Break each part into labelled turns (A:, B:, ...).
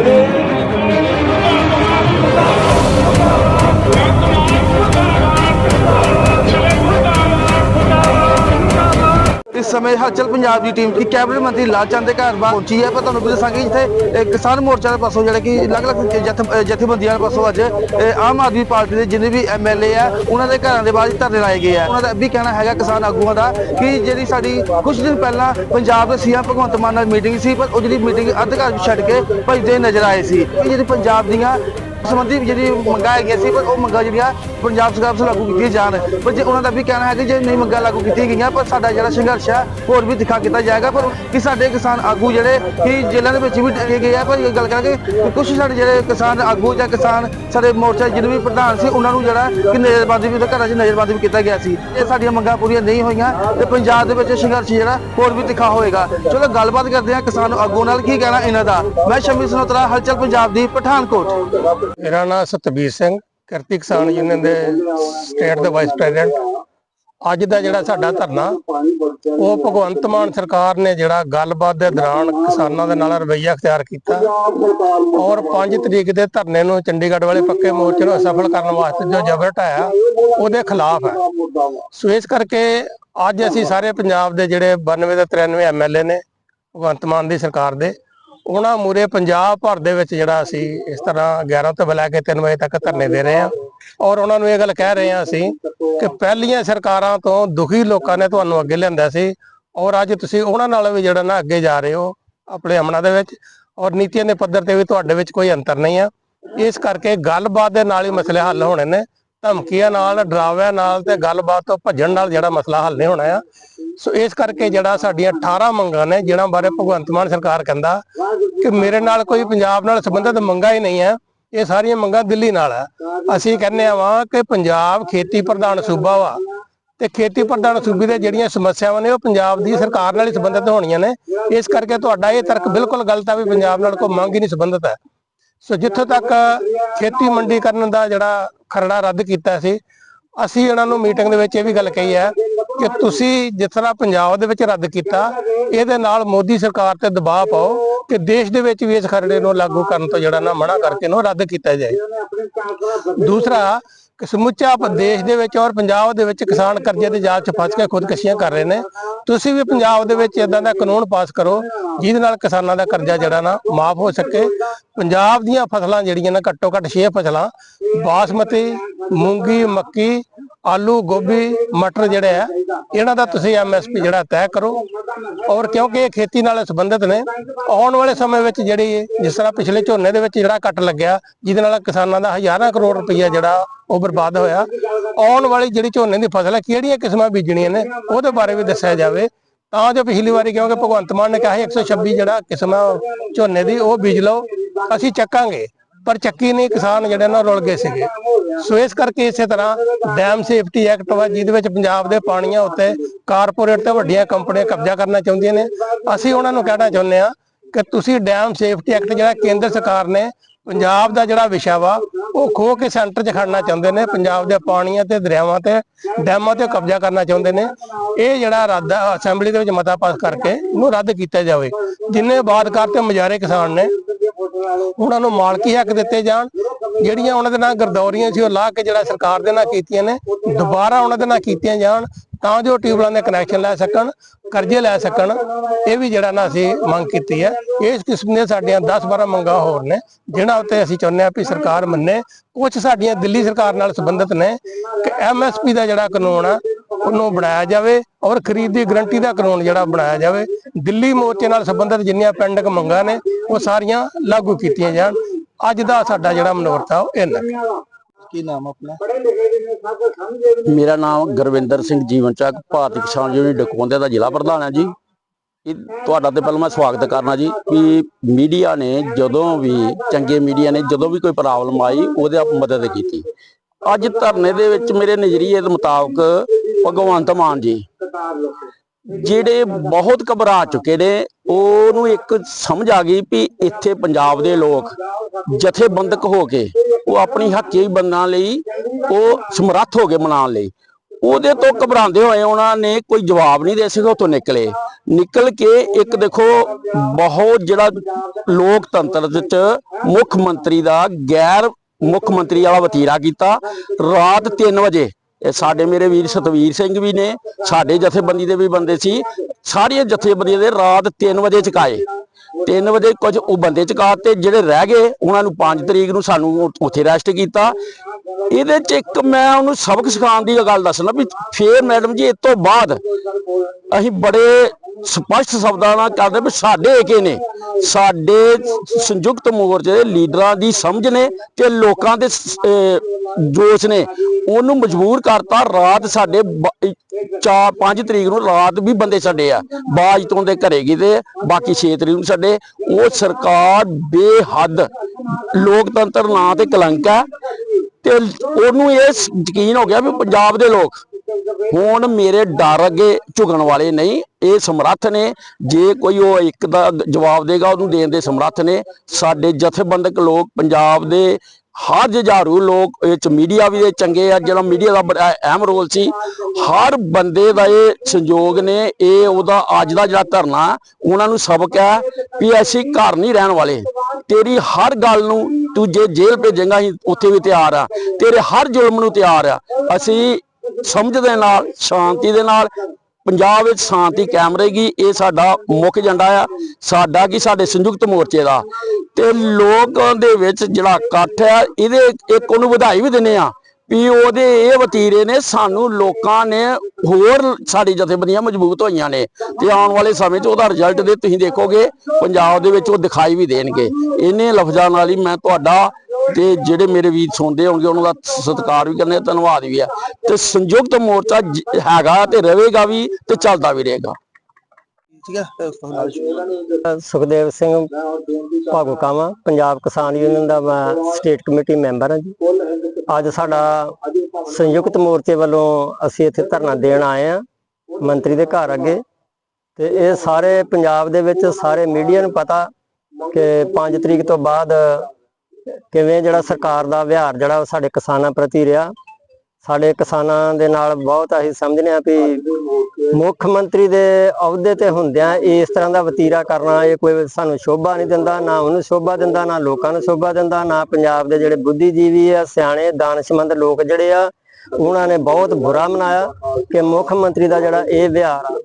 A: Amen. ਇਸ ਸਮੇਂ ਹਿਮਾਚਲ ਪੰਜਾਬ ਦੀ ਟੀਮ ਦੀ ਕੈਬਨਿਟ ਮੰਤਰੀ ਲਾਲਚੰਦ ਦੇ ਘਰ ਬਾਹਰ ਪਹੁੰਚੀ ਹੈ। ਪਰ ਤੁਹਾਨੂੰ ਵੀ ਦੱਸਾਂਗੇ ਜਿੱਥੇ ਕਿਸਾਨ ਮੋਰਚਾ ਦੇ ਪਾਸੋਂ ਜਿਹੜੇ ਕਿ ਅਲੱਗ-ਅਲੱਗ ਜਥ ਜਥੇਬੰਦੀਆਂ ਦੇ ਪਾਸੋਂ ਅੱਜ ਆਮ ਆਦਮੀ ਪਾਰਟੀ ਦੇ ਜਿੰਨੇ ਵੀ ਐਮਐਲਏ ਆ, ਉਹਨਾਂ ਦੇ ਘਰਾਂ ਦੇ ਬਾਹਰ ਧਰਨੇ ਲਾਏ ਗਏ ਆ। ਉਹਨਾਂ ਦਾ ਇਹ ਵੀ ਕਹਿਣਾ ਹੈਗਾ ਕਿਸਾਨ ਆਗੂਆਂ ਦਾ ਕਿ ਜਿਹੜੀ ਸਾਡੀ ਕੁਝ ਦਿਨ ਪਹਿਲਾਂ ਪੰਜਾਬ ਦੇ ਸੀਐਮ ਭਗਵੰਤ ਮਾਨ ਨਾਲ ਮੀਟਿੰਗ ਸੀ, ਪਰ ਉਹ ਜਿਹੜੀ ਮੀਟਿੰਗ ਅੱਧ ਘਰ ਛੱਡ ਕੇ ਭੱਜਦੇ ਨਜ਼ਰ ਆਏ ਸੀ। ਇਹ ਜਿਹੜੀ ਪੰਜਾਬ ਦੀਆਂ ਸੰਬੰਧੀ ਜਿਹੜੀ ਮੰਗਾਂ ਹੈਗੀਆਂ ਸੀ, ਪਰ ਉਹ ਮੰਗਾਂ ਜਿਹੜੀਆਂ ਪੰਜਾਬ ਸਰਕਾਰ ਵੱਲੋਂ ਲਾਗੂ ਕੀਤੀਆਂ ਜਾਣ। ਪਰ ਜੇ ਉਹਨਾਂ ਦਾ ਵੀ ਕਹਿਣਾ ਹੈ ਕਿ ਜੇ ਨਹੀਂ ਮੰਗਾਂ ਲਾਗੂ ਕੀਤੀਆਂ ਗਈਆਂ, ਪਰ ਸਾਡਾ ਜਿਹੜਾ ਸੰਘਰਸ਼ ਹੈ, ਹੋਰ ਵੀ ਦਿਖਾ ਕੀਤਾ ਜਾਏਗਾ। ਪਰ ਕਿ ਸਾਡੇ ਕਿਸਾਨ ਆਗੂ ਜਿਹੜੇ ਕਿ ਜੇਲ੍ਹਾਂ ਦੇ ਵਿੱਚ ਵੀ ਟਕੇ ਗਏ ਆ, ਪਰ ਗੱਲ ਕਰਾਂਗੇ ਕਿ ਕੁਝ ਸਾਡੇ ਜਿਹੜੇ ਕਿਸਾਨ ਆਗੂ ਜਾਂ ਕਿਸਾਨ ਸਾਡੇ ਮੋਰਚਾ ਜਿਹਦੇ ਵੀ ਪ੍ਰਧਾਨ ਸੀ, ਉਹਨਾਂ ਨੂੰ ਜਿਹੜਾ ਕਿ ਨਜ਼ਰਬੰਦੀ ਵੀ, ਉਹਦੇ ਘਰਾਂ 'ਚ ਨਜ਼ਰਬੰਦੀ ਵੀ ਕੀਤਾ ਗਿਆ ਸੀ। ਇਹ ਸਾਡੀਆਂ ਮੰਗਾਂ ਪੂਰੀਆਂ ਨਹੀਂ ਹੋਈਆਂ ਤੇ ਪੰਜਾਬ ਦੇ ਵਿੱਚ ਸੰਘਰਸ਼ ਜਿਹੜਾ ਹੋਰ ਵੀ ਤਿੱਖਾ ਹੋਏਗਾ। ਚਲੋ, ਗੱਲਬਾਤ ਕਰਦੇ ਹਾਂ ਕਿਸਾਨ ਆਗੂ ਨਾਲ, ਕੀ ਕਹਿਣਾ ਇਹਨਾਂ ਦਾ? ਮੈਂ ਸ਼ਮੀ ਸਨੋਤਰਾ, ਹਲਚਲ ਪੰਜਾਬ ਦੀ ਪਠਾਨਕੋਟ।
B: ਮੇਰਾ ਨਾਮ ਸਤਬੀਰ ਸਿੰਘ, ਕਿਰਤੀ ਕਿਸਾਨ ਯੂਨੀਅਨ ਦੇ ਸਟੇਟ ਦੇ ਵਾਈਸ ਪ੍ਰੈਜ਼ੀਡੈਂਟ ਅੱਜ ਦਾ ਜਿਹੜਾ ਸਾਡਾ ਧਰਨਾ, ਉਹ ਭਗਵੰਤ ਮਾਨ ਸਰਕਾਰ ਨੇ ਜਿਹੜਾ ਗੱਲਬਾਤ ਦੇ ਦੌਰਾਨ ਕਿਸਾਨਾਂ ਦੇ ਨਾਲ ਰਵੱਈਆ ਅਖਤਿਆਰ ਕੀਤਾ ਔਰ 5 ਤਰੀਕ ਦੇ ਧਰਨੇ ਨੂੰ ਚੰਡੀਗੜ੍ਹ ਵਾਲੇ ਪੱਕੇ ਮੋਰਚੇ ਨੂੰ ਅਸਫਲ ਕਰਨ ਵਾਸਤੇ ਜੋ ਜਬਰ ਢਾਇਆ, ਉਹਦੇ ਖਿਲਾਫ ਹੈ। ਸੋ ਇਸ ਕਰਕੇ ਅੱਜ ਅਸੀਂ ਸਾਰੇ ਪੰਜਾਬ ਦੇ ਜਿਹੜੇ 92 ਦੇ 93 ਐਮਐਲਏ ਨੇ, ਭਗਵੰਤ ਮਾਨ ਦੀ ਸਰਕਾਰ ਦੇ ਉਹਨਾਂ ਮੂਰੇ ਪੰਜਾਬ ਭਰ ਦੇ ਵਿੱਚ ਜਿਹੜਾ ਅਸੀਂ ਇਸ ਤਰ੍ਹਾਂ 11 ਤੋਂ ਲੈ ਕੇ 3 ਵਜੇ ਤੱਕ ਧਰਨੇ ਦੇ ਰਹੇ ਹਾਂ। ਔਰ ਉਹਨਾਂ ਨੂੰ ਇਹ ਗੱਲ ਕਹਿ ਰਹੇ ਹਾਂ ਅਸੀਂ ਕਿ ਪਹਿਲੀਆਂ ਸਰਕਾਰਾਂ ਤੋਂ ਦੁਖੀ ਲੋਕਾਂ ਨੇ ਤੁਹਾਨੂੰ ਅੱਗੇ ਲਿਆਂਦਾ ਸੀ ਔਰ ਅੱਜ ਤੁਸੀਂ ਉਹਨਾਂ ਨਾਲ ਵੀ ਜਿਹੜਾ ਨਾ ਅੱਗੇ ਜਾ ਰਹੇ ਹੋ ਆਪਣੇ ਅਮਨਾਂ ਦੇ ਵਿੱਚ ਔਰ ਨੀਤੀਆਂ ਦੇ ਪੱਧਰ ਤੇ ਵੀ ਤੁਹਾਡੇ ਵਿੱਚ ਕੋਈ ਅੰਤਰ ਨਹੀਂ ਆ। ਇਸ ਕਰਕੇ ਗੱਲਬਾਤ ਦੇ ਨਾਲ ਹੀ ਮਸਲੇ ਹੱਲ ਹੋਣੇ ਨੇ। ਧਮਕੀਆਂ ਨਾਲ, ਡਰਾਵਿਆਂ ਨਾਲ ਤੇ ਗੱਲਬਾਤ ਤੋਂ ਭੱਜਣ ਨਾਲ ਜਿਹੜਾ ਮਸਲਾ ਹੱਲ ਨਹੀਂ ਹੋਣਾ ਆ। ਸੋ ਇਸ ਕਰਕੇ ਜਿਹੜਾ ਸਾਡੀਆਂ 18 ਮੰਗਾਂ ਨੇ, ਜਿਨ੍ਹਾਂ ਬਾਰੇ ਭਗਵੰਤ ਮਾਨ ਸਰਕਾਰ ਕਹਿੰਦਾ ਕਿ ਮੇਰੇ ਨਾਲ ਕੋਈ ਪੰਜਾਬ ਨਾਲ ਸੰਬੰਧਿਤ ਮੰਗਾਂ ਹੀ ਨਹੀਂ ਹੈ, ਇਹ ਸਾਰੀਆਂ ਮੰਗਾਂ ਦਿੱਲੀ ਨਾਲ ਹੈ। ਅਸੀਂ ਕਹਿੰਦੇ ਆ ਵਾਂ ਕਿ ਪੰਜਾਬ ਖੇਤੀ ਪ੍ਰਧਾਨ ਸੂਬਾ ਵਾ, ਤੇ ਖੇਤੀ ਪ੍ਰਧਾਨ ਸੂਬੇ ਦੇ ਜਿਹੜੀਆਂ ਸਮੱਸਿਆਵਾਂ ਨੇ, ਉਹ ਪੰਜਾਬ ਦੀ ਸਰਕਾਰ ਨਾਲ ਹੀ ਸੰਬੰਧਿਤ ਹੋਣੀਆਂ ਨੇ। ਇਸ ਕਰਕੇ ਤੁਹਾਡਾ ਇਹ ਤਰਕ ਬਿਲਕੁਲ ਗਲਤ ਆ ਵੀ ਪੰਜਾਬ ਨਾਲ ਕੋਈ ਮੰਗ ਹੀ ਨਹੀਂ ਸੰਬੰਧਿਤ ਹੈ। ਸੋ ਜਿੱਥੋਂ ਤੱਕ ਖੇਤੀ ਮੰਡੀ ਕਰਨ ਦਾ ਜਿਹੜਾ ਖਰੜਾ ਰੱਦ ਕੀਤਾ ਸੀ, ਅਸੀਂ ਇਹਨਾਂ ਨੂੰ ਮੀਟਿੰਗ ਦੇ ਵਿੱਚ ਇਹ ਵੀ ਗੱਲ ਕਹੀ ਹੈ ਕਿ ਤੁਸੀਂ ਜਿਸ ਤਰ੍ਹਾਂ ਪੰਜਾਬ ਦੇ ਵਿੱਚ ਰੱਦ ਕੀਤਾ, ਇਹਦੇ ਨਾਲ ਮੋਦੀ ਸਰਕਾਰ ਤੇ ਦਬਾਅ ਪਾਓ ਕਿ ਦੇਸ਼ ਦੇ ਵਿੱਚ ਵੀ ਇਸ ਖਰੜੇ ਨੂੰ ਲਾਗੂ ਕਰਨ ਤੋਂ ਜਿਹੜਾ ਨਾ ਮਨਾ ਕਰਕੇ ਇਹਨੂੰ ਰੱਦ ਕੀਤਾ ਜਾਏ। ਦੂਸਰਾ, ਕਿ ਸਮੁੱਚਾ ਦੇਸ਼ ਦੇ ਵਿੱਚ ਔਰ ਪੰਜਾਬ ਦੇ ਵਿੱਚ ਕਿਸਾਨ ਕਰਜ਼ੇ ਦੇ ਜਾਲ 'ਚ ਫਸ ਕੇ ਖੁਦਕਸ਼ੀਆਂ ਕਰ ਰਹੇ ਨੇ। ਤੁਸੀਂ ਵੀ ਪੰਜਾਬ ਦੇ ਵਿੱਚ ਇਦਾਂ ਦਾ ਕਾਨੂੰਨ ਪਾਸ ਕਰੋ, ਜਿਹਦੇ ਨਾਲ ਕਿਸਾਨਾਂ ਦਾ ਕਰਜ਼ਾ ਜਿਹੜਾ ਨਾ ਮਾਫ ਹੋ ਸਕੇ। ਪੰਜਾਬ ਦੀਆਂ ਫਸਲਾਂ ਜਿਹੜੀਆਂ ਨਾ ਘੱਟੋ ਘੱਟ 6 ਫਸਲਾਂ, ਬਾਸਮਤੀ, ਮੂੰਗੀ, ਮੱਕੀ ਆਲੂ, ਗੋਭੀ, ਮਟਰ ਜਿਹੜੇ ਆ, ਇਹਨਾਂ ਦਾ ਤੁਸੀਂ ਐਮਐਸਪੀ ਜਿਹੜਾ ਤੈਅ ਕਰੋ। ਔਰ ਕਿਉਂਕਿ ਇਹ ਖੇਤੀ ਨਾਲ ਸੰਬੰਧਿਤ ਨੇ, ਆਉਣ ਵਾਲੇ ਸਮੇਂ ਵਿੱਚ ਜਿਹੜੀ ਜਿਸ ਤਰ੍ਹਾਂ ਪਿਛਲੇ ਝੋਨੇ ਦੇ ਵਿੱਚ ਜਿਹੜਾ ਕੱਟ ਲੱਗਿਆ, ਜਿਹਦੇ ਨਾਲ ਕਿਸਾਨਾਂ ਦਾ ਹਜ਼ਾਰਾਂ ਕਰੋੜ ਰੁਪਈਆ ਜਿਹੜਾ ਉਹ ਬਰਬਾਦ ਹੋਇਆ। ਆਉਣ ਵਾਲੀ ਜਿਹੜੀ ਝੋਨੇ ਦੀ ਫਸਲ ਹੈ, ਕਿਹੜੀਆਂ ਕਿਸਮਾਂ ਬੀਜਣੀਆਂ ਨੇ, ਉਹਦੇ ਬਾਰੇ ਵੀ ਦੱਸਿਆ ਜਾਵੇ। ਤਾਂ ਜੋ ਪਿਛਲੀ ਵਾਰੀ ਕਿਉਂਕਿ ਭਗਵੰਤ ਮਾਨ ਨੇ ਕਿਹਾ ਸੀ 126 ਜਿਹੜਾ ਕਿਸਮਾਂ ਝੋਨੇ ਦੀ, ਉਹ ਬੀਜ ਲਓ, ਅਸੀਂ ਚੱਕਾਂਗੇ। ਪਰ ਚੱਕੀ ਨਹੀਂ, ਕਿਸਾਨ ਜਿਹੜੇ ਨਾ ਰੁਲ ਗਏ ਸੀਗੇ। ਸੋ ਇਸ ਕਰਕੇ ਇਸੇ ਤਰ੍ਹਾਂ ਡੈਮ ਸੇਫਟੀ ਐਕਟ ਵਾ, ਜਿਹਦੇ ਵਿੱਚ ਪੰਜਾਬ ਦੇ ਪਾਣੀਆਂ ਉੱਤੇ ਕਾਰਪੋਰੇਟ ਤੇ ਵੱਡੀਆਂ ਕੰਪਨੀਆਂ ਕਬਜ਼ਾ ਕਰਨਾ ਚਾਹੁੰਦੀਆਂ ਨੇ। ਅਸੀਂ ਉਹਨਾਂ ਨੂੰ ਕਹਿਣਾ ਚਾਹੁੰਦੇ ਆ ਕਿ ਤੁਸੀਂ ਡੈਮ ਸੇਫਟੀ ਐਕਟ ਜਿਹੜਾ ਕੇਂਦਰ ਸਰਕਾਰ ਨੇ ਪੰਜਾਬ ਦਾ ਜਿਹੜਾ ਵਿਸ਼ਾ ਵਾ ਉਹ ਖੋ ਕੇ ਸੈਂਟਰ 'ਚ ਖੜਨਾ ਚਾਹੁੰਦੇ ਨੇ ਪੰਜਾਬ ਦੇ ਪਾਣੀਆਂ ਤੇ ਦਰਿਆਵਾਂ ਤੇ ਡੈਮਾਂ ਤੇ ਕਬਜ਼ਾ ਕਰਨਾ ਚਾਹੁੰਦੇ ਨੇ। ਇਹ ਜਿਹੜਾ ਰੱਦ ਆ, ਅਸੈਂਬਲੀ ਦੇ ਵਿੱਚ ਮਤਾ ਪਾਸ ਕਰਕੇ ਇਹਨੂੰ ਰੱਦ ਕੀਤਾ ਜਾਵੇ। ਜਿੰਨੇ ਬਾਦਕਾਰ ਤੇ ਮਜਾਰੇ ਕਿਸਾਨ ਨੇ ਉਹਨਾਂ ਨੂੰ ਮਾਲਕੀ ਹੱਕ ਦਿੱਤੇ ਜਾਣ। ਜਿਹੜੀਆਂ ਉਹਨਾਂ ਦੇ ਨਾਲ ਗਰਦੌਰੀਆਂ ਸੀ ਉਹ ਲਾ ਕੇ ਜਿਹੜਾ ਸਰਕਾਰ ਦੇ ਨਾਲ ਕੀਤੀਆਂ ਨੇ ਦੁਬਾਰਾ ਉਹਨਾਂ ਦੇ ਨਾਲ ਕੀਤੀਆਂ ਜਾਣ। ਤਾਂ ਜੋ ਟਿਊਬਲਾਂ ਦੇ ਕਨੈਕਸ਼ਨ ਲੈ ਸਕਣ, ਕਰਜ਼ੇ ਲੈ ਸਕਣ, ਇਹ ਵੀ ਜਿਹੜਾ ਨਾ ਅਸੀਂ ਮੰਗ ਕੀਤੀ ਹੈ। ਇਸ ਕਿਸਮ ਦੀਆਂ ਸਾਡੀਆਂ 10-12 ਮੰਗਾਂ ਹੋਰ ਨੇ, ਜਿਨ੍ਹਾਂ ਉੱਤੇ ਅਸੀਂ ਚਾਹੁੰਦੇ ਹਾਂ ਵੀ ਸਰਕਾਰ ਮੰਨੇ। ਕੁਝ ਸਾਡੀਆਂ ਦਿੱਲੀ ਸਰਕਾਰ ਨਾਲ ਸੰਬੰਧਿਤ ਨੇ ਕਿ ਐਮਐਸਪੀ ਦਾ ਜਿਹੜਾ ਕਾਨੂੰਨ ਆ, ਉਹਨੂੰ ਬਣਾਇਆ ਜਾਵੇ ਔਰ ਖਰੀਦ ਦੀ ਗਰੰਟੀ ਦਾ ਕਾਨੂੰਨ ਜਿਹੜਾ ਬਣਾਇਆ ਜਾਵੇ। ਦਿੱਲੀ ਮੋਰਚੇ ਨਾਲ ਸੰਬੰਧਿਤ ਜਿੰਨੀਆਂ ਪੈਂਡਿੰਗ ਮੰਗਾਂ ਨੇ, ਉਹ ਸਾਰੀਆਂ ਲਾਗੂ ਕੀਤੀਆਂ ਜਾਣ। ਅੱਜ ਦਾ ਸਾਡਾ ਜਿਹੜਾ ਮਨੋਰਥ ਆ, ਉਹ ਇਹਨਾਂ
A: ਕੀ ਨਾਮ ਆਪਣਾ?
C: ਮੇਰਾ ਨਾਮ ਗੁਰਵਿੰਦਰ ਸਿੰਘ ਜੀਵਨ ਚੱਕ, ਭਾਰਤੀ ਕਿਸਾਨ ਯੂਨੀਅਨ ਡਕੌਂਦੇ ਦਾ ਜ਼ਿਲ੍ਹਾ ਪ੍ਰਧਾਨ ਹੈ ਜੀ। ਇਹ ਤੁਹਾਡਾ ਤੇ ਪਹਿਲਾਂ ਮੈਂ ਸਵਾਗਤ ਕਰਨਾ ਜੀ ਵੀ ਮੀਡੀਆ ਨੇ ਜਦੋਂ ਵੀ, ਚੰਗੇ ਮੀਡੀਆ ਨੇ ਜਦੋਂ ਵੀ ਕੋਈ ਪ੍ਰੋਬਲਮ ਆਈ, ਉਹਦੇ ਆਪ ਮਦਦ ਕੀਤੀ। ਅੱਜ ਧਰਨੇ ਦੇ ਵਿੱਚ ਮੇਰੇ ਨਜ਼ਰੀਏ ਦੇ ਮੁਤਾਬਕ ਭਗਵੰਤ ਮਾਨ ਜੀ ਜਿਹੜੇ ਬਹੁਤ ਘਬਰਾ ਚੁੱਕੇ ਨੇ, ਉਹਨੂੰ ਇੱਕ ਸਮਝ ਆ ਗਈ ਵੀ ਇੱਥੇ ਪੰਜਾਬ ਦੇ ਲੋਕ ਜਥੇਬੰਦਕ ਹੋ ਕੇ ਉਹ ਆਪਣੀ ਹੱਕੀ ਬੰਨਾਂ ਲਈ ਉਹ ਸਮਰੱਥ ਹੋ ਕੇ ਮਨਾਉਣ ਲਈ। ਉਹਦੇ ਤੋਂ ਘਬਰਾਉਂਦੇ ਹੋਏ ਉਹਨਾਂ ਨੇ ਕੋਈ ਜਵਾਬ ਨਹੀਂ ਦੇ ਸਕੇ, ਉੱਥੋਂ ਨਿਕਲੇ। ਨਿਕਲ ਕੇ ਇੱਕ ਦੇਖੋ, ਬਹੁਤ ਜਿਹੜਾ ਲੋਕਤੰਤਰ ਵਿੱਚ ਮੁੱਖ ਮੰਤਰੀ ਦਾ ਗੈਰ ਮੁੱਖ ਮੰਤਰੀ ਵਾਲਾ ਵਤੀਰਾ ਕੀਤਾ, ਰਾਤ 3 ਵਜੇ ਇਹ ਸਾਡੇ ਮੇਰੇ ਵੀਰ ਸਤਵੀਰ ਸਿੰਘ ਵੀ ਨੇ, ਸਾਡੇ ਜਥੇਬੰਦੀ ਦੇ ਵੀ ਬੰਦੇ ਸੀ, ਸਾਰੀਆਂ ਜਥੇਬੰਦੀਆਂ ਦੇ ਰਾਤ 3 ਵਜੇ ਚੁਕਾਏ। 3 ਵਜੇ ਕੁਝ ਉਹ ਬੰਦੇ ਚੁਕਾਤੇ, ਜਿਹੜੇ ਰਹਿ ਗਏ, ਉਹਨਾਂ ਨੂੰ 5 ਤਰੀਕ ਨੂੰ ਸਾਨੂੰ ਉੱਥੇ ਰੈਸਟ ਕੀਤਾ। ਇਹਦੇ ਚ ਇੱਕ ਮੈਂ ਉਹਨੂੰ ਸਬਕ ਸਿਖਾਉਣ ਦੀ ਗੱਲ ਦੱਸਣਾ ਵੀ ਫੇਰ ਮੈਡਮ ਜੀ ਇਸ ਤੋਂ ਬਾਅਦ ਅਸੀਂ ਬੜੇ ਸਪਸ਼ਟ ਸ਼ਬਦਾਂ ਨਾਲ ਕਰਦੇ ਵੀ ਸਾਡੇ ਏਕੇ ਨੇ। ਸਾਡੇ ਸੰਯੁਕਤ ਮੋਰਚੇ ਦੇ ਲੀਡਰਾਂ ਦੀ ਸਮਝ ਨੇ ਤੇ ਲੋਕਾਂ ਦੇ ਜੋਸ਼ ਨੇ। ਉਹਨੂੰ ਮਜਬੂਰ ਕਰਤਾ ਰਾਤ ਸਾਡੇ 4 5 ਤਰੀਕ ਨੂੰ ਰਾਤ ਵੀ ਬੰਦੇ ਛੱਡੇ ਆ। ਬਾਜ ਤੋਂ ਦੇ ਘਰੇ ਗਏ ਬਾਕੀ 6 ਤਰੀਕ ਨੂੰ ਛੱਡੇ। ਉਹ ਸਰਕਾਰ ਬੇਹੱਦ ਲੋਕਤੰਤਰ ਨਾਂ ਤੇ ਕਲੰਕ ਹੈ ਤੇ ਉਹਨੂੰ ਇਹ ਯਕੀਨ ਹੋ ਗਿਆ ਵੀ ਪੰਜਾਬ ਦੇ ਲੋਕ ਹੁਣ ਮੇਰੇ ਡਰ ਅੱਗੇ ਝੁਕਣ ਵਾਲੇ ਨਹੀਂ, ਇਹ ਸਮਰੱਥ ਨੇ। ਜੇ ਕੋਈ ਉਹ ਇੱਕ ਦਾ ਜਵਾਬ ਦੇਗਾ, ਉਹਨੂੰ ਦੇਣ ਦੇ ਸਮਰੱਥ ਨੇ। ਸਾਡੇ ਜਥੇਬੰਦਕ ਲੋਕ, ਪੰਜਾਬ ਦੇ ਹਰ ਜੁਝਾਰੂ ਲੋਕ, ਇਹ ਚ ਮੀਡੀਆ ਵੀ ਇਹ ਚੰਗੇ ਆ, ਜਿਹੜਾ ਮੀਡੀਆ ਦਾ ਬੜਾ ਅਹਿਮ ਰੋਲ ਸੀ। ਹਰ ਬੰਦੇ ਦਾ ਇਹ ਸੰਯੋਗ ਨੇ, ਇਹ ਉਹਦਾ ਅੱਜ ਦਾ ਜਿਹੜਾ ਧਰਨਾ, ਉਹਨਾਂ ਨੂੰ ਸਬਕ ਹੈ ਵੀ ਅਸੀਂ ਘਰ ਨਹੀਂ ਰਹਿਣ ਵਾਲੇ। ਤੇਰੀ ਹਰ ਗੱਲ ਨੂੰ ਤੂੰ ਜੇ ਜੇਲ੍ਹ ਭੇਜੇਗਾ, ਅਸੀਂ ਉੱਥੇ ਵੀ ਤਿਆਰ ਆ। ਤੇਰੇ ਹਰ ਜ਼ੁਲਮ ਨੂੰ ਤਿਆਰ ਆ। ਅਸੀਂ ਸਮਝ ਦੇ ਨਾਲ, ਸ਼ਾਂਤੀ ਦੇ ਨਾਲ। ਪੰਜਾਬ ਵਿੱਚ ਸ਼ਾਂਤੀ ਕਾਇਮ ਰਹੇਗੀ, ਇਹ ਸਾਡਾ ਮੁੱਖ ਏਜੰਡਾ ਆ। ਸਾਡਾ ਕੀ? ਸਾਡੇ ਸੰਯੁਕਤ ਮੋਰਚੇ ਦਾ। ਤੇ ਲੋਕਾਂ ਦੇ ਵਿੱਚ ਜਿਹੜਾ ਇਕੱਠ ਹੈ ਇਹਦੇ ਇੱਕ ਉਹਨੂੰ ਵਧਾਈ ਵੀ ਦਿੰਨੇ ਆ। ਵੀ ਉਹਦੇ ਇਹ ਵਤੀਰੇ ਨੇ ਸਾਨੂੰ ਲੋਕਾਂ ਨੇ ਹੋਰ ਸਾਡੀ ਜਥੇਬੰਦੀਆਂ ਮਜ਼ਬੂਤ ਹੋਈਆਂ ਨੇ ਤੇ ਆਉਣ ਵਾਲੇ ਸਮੇਂ 'ਚ ਉਹਦਾ ਰਿਜ਼ਲਟ ਦੇ ਤੁਸੀਂ ਦੇਖੋਗੇ, ਪੰਜਾਬ ਦੇ ਵਿੱਚ ਉਹ ਦਿਖਾਈ ਵੀ ਦੇਣਗੇ। ਇਹਨੇ ਲਫ਼ਜ਼ਾਂ ਨਾਲ ਹੀ ਮੈਂ ਤੁਹਾਡਾ ਤੇ ਜਿਹੜੇ ਮੇਰੇ ਵੀਰ ਸੁਣਦੇ ਹੋਣਗੇ, ਉਹਨਾਂ ਦਾ ਸਤਿਕਾਰ ਵੀ ਕਰਨੇ ਧੰਨਵਾਦ ਵੀ ਹੈ ਤੇ ਸੰਯੁਕਤ ਮੋਰਚਾ ਹੈਗਾ ਤੇ ਰਹੇਗਾ ਵੀ ਤੇ ਚੱਲਦਾ ਵੀ ਰਹੇਗਾ।
D: ਠੀਕ ਹੈ
E: ਸੁਖਦੇਵ ਸਿੰਘ ਭਾਗੋਕਾਵਾ ਪੰਜਾਬ ਕਿਸਾਨ ਯੂਨੀਅਨ ਦਾ ਮੈਂ ਸਟੇਟ ਕਮੇਟੀ ਮੈਂਬਰ ਹਾਂ ਜੀ। ਅੱਜ ਸਾਡਾ ਸੰਯੁਕਤ ਮੋਰਚੇ ਵੱਲੋਂ ਅਸੀਂ ਇੱਥੇ ਧਰਨਾ ਦੇਣ ਆਏ ਆ ਮੰਤਰੀ ਦੇ ਘਰ ਅੱਗੇ। ਤੇ ਇਹ ਸਾਰੇ ਪੰਜਾਬ ਦੇ ਵਿੱਚ ਸਾਰੇ ਮੀਡੀਆ ਨੂੰ ਪਤਾ ਕਿ 5 ਤਰੀਕ ਤੋਂ ਬਾਅਦ ਕਿਵੇਂ ਜਿਹੜਾ ਸਰਕਾਰ ਦਾ ਵਿਹਾਰ ਜਿਹੜਾ ਸਾਡੇ ਕਿਸਾਨਾਂ ਪ੍ਰਤੀ ਰਿਹਾ। ਸਾਡੇ ਕਿਸਾਨਾਂ ਦੇ ਨਾਲ ਬਹੁਤ ਅਸੀਂ ਸਮਝਦੇ ਹਾਂ ਵੀ ਮੁੱਖ ਮੰਤਰੀ ਦੇ ਅਹੁਦੇ ਤੇ ਹੁੰਦਿਆਂ ਇਸ ਤਰ੍ਹਾਂ ਦਾ ਵਤੀਰਾ ਕਰਨਾ ਇਹ ਕੋਈ ਸਾਨੂੰ ਸ਼ੋਭਾ ਨਹੀਂ ਦਿੰਦਾ, ਨਾ ਉਹਨੂੰ ਸ਼ੋਭਾ ਦਿੰਦਾ, ਨਾ ਲੋਕਾਂ ਨੂੰ ਸ਼ੋਭਾ ਦਿੰਦਾ, ਨਾ ਪੰਜਾਬ ਦੇ ਜਿਹੜੇ ਬੁੱਧੀਜੀਵੀ ਆ, ਸਿਆਣੇ, ਦਾਨਸ਼ਮੰਦ ਲੋਕ ਜਿਹੜੇ ਆ, ਉਹਨਾਂ ਨੇ ਬਹੁਤ ਬੁਰਾ ਮਨਾਇਆ ਕਿ ਮੁੱਖ ਮੰਤਰੀ ਦਾ ਜਿਹੜਾ ਇਹ ਵਿਹਾਰ ਆ।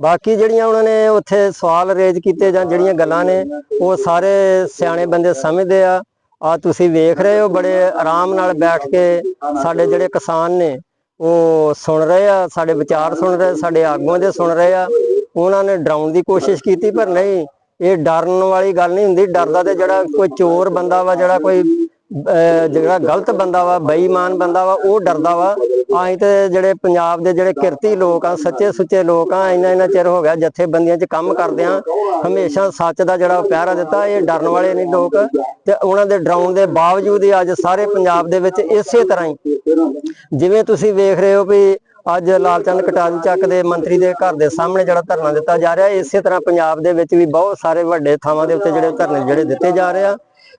E: ਬਾਕੀ ਜਿਹੜੀਆਂ ਉਹਨਾਂ ਨੇ ਉੱਥੇ ਸਵਾਲ ਰੇਜ਼ ਕੀਤੇ ਜਾਂ ਜਿਹੜੀਆਂ ਗੱਲਾਂ ਨੇ, ਉਹ ਸਾਰੇ ਸਿਆਣੇ ਬੰਦੇ ਸਮਝਦੇ ਆ। ਆ ਤੁਸੀਂ ਵੇਖ ਰਹੇ ਹੋ ਬੜੇ ਆਰਾਮ ਨਾਲ ਬੈਠ ਕੇ ਸਾਡੇ ਜਿਹੜੇ ਕਿਸਾਨ ਨੇ ਉਹ ਸੁਣ ਰਹੇ ਆ ਸਾਡੇ ਵਿਚਾਰ ਸੁਣ ਰਹੇ ਸਾਡੇ ਆਗੂਆਂ ਦੇ ਸੁਣ ਰਹੇ ਆ। ਉਹਨਾਂ ਨੇ ਡਰਾਉਣ ਦੀ ਕੋਸ਼ਿਸ਼ ਕੀਤੀ ਪਰ ਨਹੀਂ ਇਹ ਡਰਨ ਵਾਲੀ ਗੱਲ ਨਹੀਂ ਹੁੰਦੀ। ਡਰਦਾ ਤੇ ਜਿਹੜਾ ਕੋਈ ਚੋਰ ਬੰਦਾ ਵਾ ਜਿਹੜਾ ਕੋਈ ਅਹ, ਜਿਹੜਾ ਗਲਤ ਬੰਦਾ ਵਾ ਬੇਈਮਾਨ ਬੰਦਾ ਵਾ ਉਹ ਡਰਦਾ ਵਾ। ਅਸੀਂ ਤੇ ਜਿਹੜੇ ਪੰਜਾਬ ਦੇ ਜਿਹੜੇ ਕਿਰਤੀ ਲੋਕ ਆ, ਸੱਚੇ ਸੁੱਚੇ ਲੋਕ ਆ, ਇੰਨਾ ਇੰਨਾ ਚਿਰ ਹੋ ਗਿਆ ਜਥੇਬੰਦੀਆਂ 'ਚ ਕੰਮ ਕਰਦੇ ਆ। ਹਮੇਸ਼ਾ ਸੱਚ ਦਾ ਜਿਹੜਾ ਪਹਿਰਾ ਦਿੱਤਾ, ਇਹ ਡਰਨ ਵਾਲੇ ਨਹੀਂ ਲੋਕ। ਤੇ ਉਹਨਾਂ ਦੇ ਡਰਾਉਣ ਦੇ ਬਾਵਜੂਦ ਹੀ ਅੱਜ ਸਾਰੇ ਪੰਜਾਬ ਦੇ ਵਿੱਚ ਇਸੇ ਤਰ੍ਹਾਂ ਹੀ। ਜਿਵੇਂ ਤੁਸੀਂ ਵੇਖ ਰਹੇ ਹੋ ਵੀ ਅੱਜ ਲਾਲਚੰਦ ਕਟਾਰੀ ਚੱਕ ਦੇ ਮੰਤਰੀ ਦੇ ਘਰ ਦੇ ਸਾਹਮਣੇ ਜਿਹੜਾ ਧਰਨਾ ਦਿੱਤਾ ਜਾ ਰਿਹਾ, ਇਸੇ ਤਰ੍ਹਾਂ ਪੰਜਾਬ ਦੇ ਵਿੱਚ ਵੀ ਬਹੁਤ ਸਾਰੇ ਵੱਡੇ ਥਾਵਾਂ ਦੇ ਉੱਤੇ ਜਿਹੜੇ ਧਰਨੇ ਜਿਹੜੇ ਦਿੱਤੇ ਜਾ ਰਹੇ ਆ।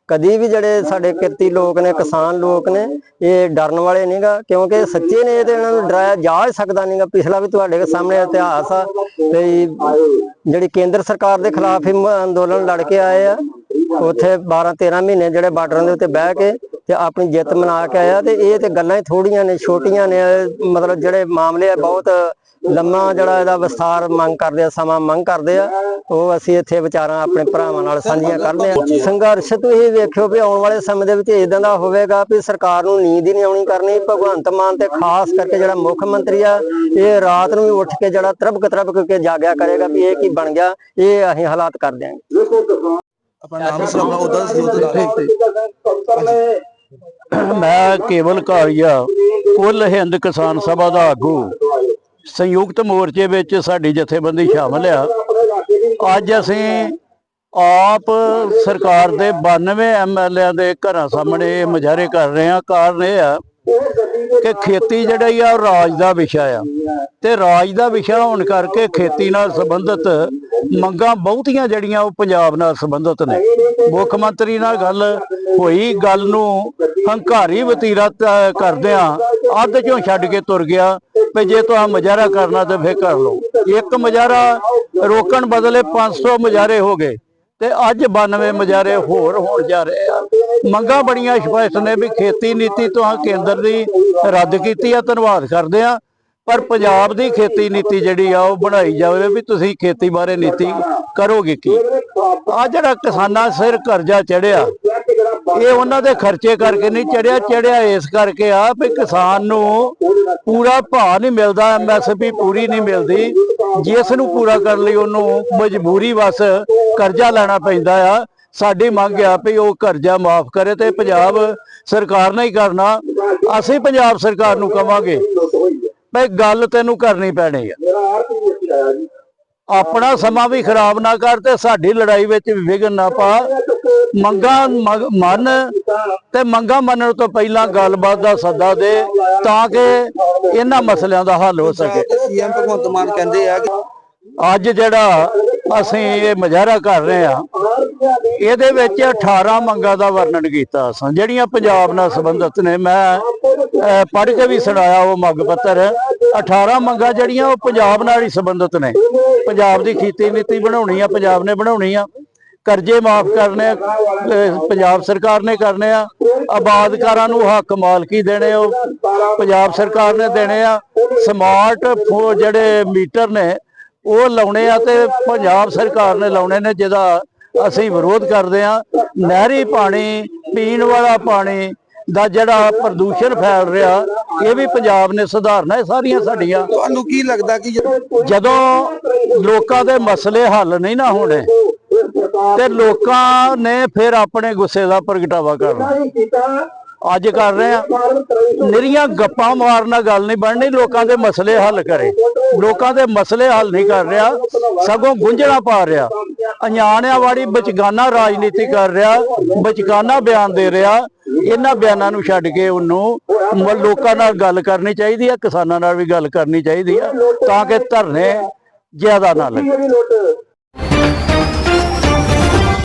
E: ਕਦੀ ਵੀ ਜਿਹੜੇ ਸਾਡੇ ਕਿਰਤੀ ਲੋਕ ਨੇ, ਕਿਸਾਨ ਲੋਕ ਨੇ, ਇਹ ਡਰਨ ਵਾਲੇ ਨਹੀਂਗਾ, ਕਿਉਂਕਿ ਸੱਚੇ ਨੇ ਤੇ ਇਹਨਾਂ ਨੂੰ ਡਰਾਇਆ ਜਾ ਹੀ ਸਕਦਾ ਨਹੀਂਗਾ। ਪਿਛਲਾ ਵੀ ਤੁਹਾਡੇ ਸਾਹਮਣੇ ਇਤਿਹਾਸ ਆ ਤੇ ਜਿਹੜੀ ਕੇਂਦਰ ਸਰਕਾਰ ਦੇ ਖਿਲਾਫ ਹੀ ਅੰਦੋਲਨ ਲੜ ਕੇ ਆਏ ਆ, ਉੱਥੇ 12 13 ਮਹੀਨੇ ਜਿਹੜੇ ਬਾਰਡਰਾਂ ਦੇ ਉੱਤੇ ਬਹਿ ਕੇ ਤੇ ਆਪਣੀ ਜਿੱਤ ਮਨਾ ਕੇ ਆਇਆ ਤੇ ਇਹ ਤੇ ਗੱਲਾਂ ਹੀ ਥੋੜੀਆਂ ਨੇ, ਛੋਟੀਆਂ ਨੇ, ਮਤਲਬ ਜਿਹੜੇ ਮਾਮਲੇ ਆ ਬਹੁਤ ਲੰਮਾ ਜਿਹੜਾ ਇਹਦਾ ਵਿਸਥਾਰ ਮੰਗ ਕਰਦੇ ਆ, ਸਮਾਂ ਮੰਗ ਕਰਦੇ ਆ, ਉਹ ਅਸੀਂ ਇੱਥੇ ਵਿਚਾਰਾਂ ਆਪਣੇ ਭਰਾਵਾਂ ਨਾਲ ਸਾਂਝੀਆਂ ਕਰਦੇ ਆ ਸੰਘਰਸ਼ ਤੁਸੀਂ ਵੇਖਿਓ ਵੀ ਆਉਣ ਵਾਲੇ ਸਮੇਂ ਦੇ ਵਿੱਚ ਇਦਾਂ ਦਾ ਹੋਵੇਗਾ ਵੀ ਸਰਕਾਰ ਨੂੰ ਨੀਂਦ ਹੀ ਨਹੀਂ ਆਉਣੀ ਕਰਨੀ। ਭਗਵੰਤ ਮਾਨ ਤੇ ਖਾਸ ਕਰਕੇ ਜਿਹੜਾ ਮੁੱਖ ਮੰਤਰੀ ਆ, ਇਹ ਰਾਤ ਨੂੰ ਵੀ ਉੱਠ ਕੇ ਜਿਹੜਾ ਤਰਬਕ ਤਰਬਕ ਕੇ ਜਾਗਿਆ ਕਰੇਗਾ ਵੀ ਇਹ ਕੀ ਬਣ ਗਿਆ, ਇਹ ਅਸੀਂ ਹਾਲਾਤ ਕਰ ਦਿਆਂਗੇ।
D: ਆਪਣਾ ਨਾਮ ਦੱਸੋ ਉਹਦਾ ਦੱਸੋ ਤੇ
F: ਮੈਂ ਕੇਵਲ ਕਾਲੀਆ ਕੁੱਲ ਹਿੰਦ ਕਿਸਾਨ ਸਭਾ ਦਾ ਆਗੂ। ਸੰਯੁਕਤ ਮੋਰਚੇ ਵਿੱਚ ਸਾਡੀ ਜਥੇਬੰਦੀ ਸ਼ਾਮਲ ਆ। ਅੱਜ ਅਸੀਂ ਆਪ ਸਰਕਾਰ ਦੇ 92 ਐਮਐਲਏ ਦੇ ਘਰਾਂ ਸਾਹਮਣੇ ਮੁਜ਼ਾਹਰੇ ਕਰ ਰਹੇ ਹਾਂ। ਕਾਰਨ ਇਹ ਆ ਕਿ ਖੇਤੀ ਜਿਹੜੀ ਆ, ਉਹ ਰਾਜ ਦਾ ਵਿਸ਼ਾ ਆ। ਤੇ ਰਾਜ ਦਾ ਵਿਸ਼ਾ ਹੋਣ ਕਰਕੇ ਖੇਤੀ ਨਾਲ ਸੰਬੰਧਿਤ ਮੰਗਾਂ ਬਹੁਤੀਆਂ ਜਿਹੜੀਆਂ, ਉਹ ਪੰਜਾਬ ਨਾਲ ਸੰਬੰਧਿਤ ਨੇ। ਮੁੱਖ ਮੰਤਰੀ ਨਾਲ ਗੱਲ ਹੋਈ, ਗੱਲ ਨੂੰ ਹੰਕਾਰੀ ਵਤੀਰਾ ਕਰਦਿਆਂ ਅੱਧ ਚੋਂ ਛੱਡ ਕੇ ਤੁਰ ਗਿਆ, ਵੀ ਜੇ ਤੁਸੀਂ ਮੁਜ਼ਾਹਰਾ ਕਰਨਾ ਤਾਂ ਫੇਰ ਕਰ ਲਓ। ਇੱਕ ਮੁਜ਼ਾਹਰਾ ਰੋਕਣ ਬਦਲੇ 500 ਮੁਜ਼ਾਹਰੇ ਹੋ ਗਏ। ਤੇ ਅੱਜ 92 ਮੁਜ਼ਾਹਰੇ ਹੋਰ ਹੋਣ ਜਾ ਰਹੇ ਆ। ਮੰਗਾਂ ਬੜੀਆਂ ਸਪਸ਼ਟ ਨੇ ਵੀ ਖੇਤੀ ਨੀਤੀ ਤੋਂ ਕੇਂਦਰ ਦੀ ਰੱਦ ਕੀਤੀ ਆ, ਧੰਨਵਾਦ ਕਰਦੇ ਆ। ਪਰ ਪੰਜਾਬ ਦੀ ਖੇਤੀ ਨੀਤੀ ਜਿਹੜੀ ਆ, ਉਹ ਬਣਾਈ ਜਾਵੇ ਵੀ ਤੁਸੀਂ ਖੇਤੀ ਬਾਰੇ ਨੀਤੀ ਕਰੋਗੇ ਕੀ? ਆ ਜਿਹੜਾ ਕਿਸਾਨਾਂ ਸਿਰ ਕਰਜ਼ਾ ਚੜਿਆ ਇਹ ਉਹਨਾਂ ਦੇ ਖਰਚੇ ਕਰਕੇ ਨਹੀਂ, ਚੜਿਆ ਚੜਿਆ ਇਸ ਕਰਕੇ ਆ ਵੀ ਕਿਸਾਨ ਨੂੰ ਪੂਰਾ ਭਾਅ ਨਹੀਂ ਮਿਲਦਾ ਐਮਐਸਪੀ ਪੂਰੀ ਨਹੀਂ ਮਿਲਦੀ। ਜਿਸ ਨੂੰ ਪੂਰਾ ਕਰਨ ਲਈ ਉਹਨੂੰ ਮਜਬੂਰੀ ਵਸ ਕਰਜ਼ਾ ਲੈਣਾ ਪੈਂਦਾ ਆ। ਸਾਡੀ ਮੰਗ ਆ ਵੀ ਉਹ ਕਰਜ਼ਾ ਮਾਫ ਕਰੇ ਤੇ ਪੰਜਾਬ ਸਰਕਾਰ ਨੇ ਹੀ ਕਰਨਾ। ਅਸੀਂ ਪੰਜਾਬ ਸਰਕਾਰ ਨੂੰ ਕਵਾਂਗੇ ਭਈ ਗੱਲ ਤੈਨੂੰ ਕਰਨੀ ਪੈਣੀ ਆ। ਆਪਣਾ ਸਮਾਂ ਵੀ ਖਰਾਬ ਨਾ ਕਰ ਤੇ ਸਾਡੀ ਲੜਾਈ ਵਿੱਚ ਵੀ ਵਿਘਨ ਨਾ ਪਾ। ਮੰਗਾ ਮੰਨ ਤੇ ਮੰਗਾ ਮੰਨਣ ਤੋਂ ਪਹਿਲਾਂ ਗੱਲਬਾਤ ਦਾ ਸੱਦਾ ਦੇ ਤਾਂ ਕਿ ਇਹਨਾਂ ਮਸਲਿਆਂ ਦਾ ਹੱਲ ਹੋ ਸਕੇ।
A: ਸੀਐਮ ਭਗਵੰਤ ਮਾਨ ਕਹਿੰਦੇ ਆ ਕਿ
F: ਅੱਜ ਜਿਹੜਾ ਅਸੀਂ ਇਹ ਮੁਜ਼ਾਹਰਾ ਕਰ ਰਹੇ ਆ ਇਹਦੇ ਵਿੱਚ 18 ਮੰਗਾਂ ਦਾ ਵਰਣਨ ਕੀਤਾ ਅਸਾਂ ਜਿਹੜੀਆਂ ਪੰਜਾਬ ਨਾਲ ਸੰਬੰਧਿਤ ਨੇ ਮੈਂ ਪੜ੍ਹ ਕੇ ਵੀ ਸੁਣਾਇਆ ਉਹ ਮੰਗ ਪੱਤਰ। 18 ਮੰਗਾਂ ਜਿਹੜੀਆਂ ਉਹ ਪੰਜਾਬ ਨਾਲ ਹੀ ਸੰਬੰਧਿਤ ਨੇ। ਪੰਜਾਬ ਦੀ ਖੇਤੀ ਨੀਤੀ ਬਣਾਉਣੀ ਆ ਪੰਜਾਬ ਨੇ ਬਣਾਉਣੀ ਆ। ਕਰਜ਼ੇ ਮਾਫ ਕਰਨੇ ਆ, ਪੰਜਾਬ ਸਰਕਾਰ ਨੇ ਕਰਨੇ ਆ। ਆਬਾਦਕਾਰਾਂ ਨੂੰ ਹੱਕ ਮਾਲਕੀ ਦੇਣੇ ਉਹ। ਪੰਜਾਬ ਸਰਕਾਰ ਨੇ ਦੇਣੇ ਆ। ਸਮਾਰਟ ਫੋ ਜਿਹੜੇ ਮੀਟਰ ਨੇ ਉਹ ਲਾਉਣੇ ਆ ਤੇ ਪੰਜਾਬ ਸਰਕਾਰ ਨੇ ਲਾਉਣੇ ਨੇ ਜਿਹਦਾ ਅਸੀਂ ਵਿਰੋਧ ਕਰਦੇ ਆ। ਨਹਿਰੀ ਪਾਣੀ ਪੀਣ ਵਾਲਾ ਪਾਣੀ ਦਾ ਜਿਹੜਾ ਪ੍ਰਦੂਸ਼ਣ ਫੈਲ ਰਿਹਾ ਇਹ ਵੀ ਪੰਜਾਬ ਨੇ ਸੁਧਾਰਨਾ ਇਹ ਸਾਰੀਆਂ ਸਾਡੀਆਂ।
A: ਤੁਹਾਨੂੰ ਕੀ ਲੱਗਦਾ ਕਿ ਜਦੋਂ
F: ਲੋਕਾਂ ਦੇ ਮਸਲੇ ਹੱਲ ਨਹੀਂ ਨਾ ਹੋਣੇ ਤੇ ਲੋਕਾਂ ਨੇ ਫਿਰ ਆਪਣੇ ਗੁੱਸੇ ਦਾ ਪ੍ਰਗਟਾਵਾ ਕਰਨਾ। ਅੱਜ ਕਰ ਰਹੇ ਆ ਨਿਰੀਆਂ ਗੱਪਾਂ ਮਾਰਨ ਗੱਲ ਨਹੀਂ ਬਣਨੀ ਲੋਕਾਂ ਦੇ ਮਸਲੇ ਹੱਲ ਕਰੇ। ਲੋਕਾਂ ਦੇ ਮਸਲੇ ਹੱਲ ਨਹੀਂ ਕਰ ਰਿਹਾ ਸਗੋਂ ਗੁੰਝਣਾ ਪਾ ਰਿਹਾ। ਅਣਜਾਣਿਆਂ ਵਾਲੀ ਬਚਗਾਨਾ ਰਾਜਨੀਤੀ ਕਰ ਰਿਹਾ ਬਚਗਾਨਾ ਬਿਆਨ ਦੇ ਰਿਹਾ। ਇਹਨਾਂ ਬਿਆਨਾਂ ਨੂੰ ਛੱਡ ਕੇ ਉਹਨੂੰ ਲੋਕਾਂ ਨਾਲ ਗੱਲ ਕਰਨੀ ਚਾਹੀਦੀ ਆ, ਕਿਸਾਨਾਂ ਨਾਲ ਵੀ ਗੱਲ ਕਰਨੀ ਚਾਹੀਦੀ ਆ, ਤਾਂ ਕਿ ਧਰਨੇ ਜ਼ਿਆਦਾ ਨਾ ਲੱਗੇ।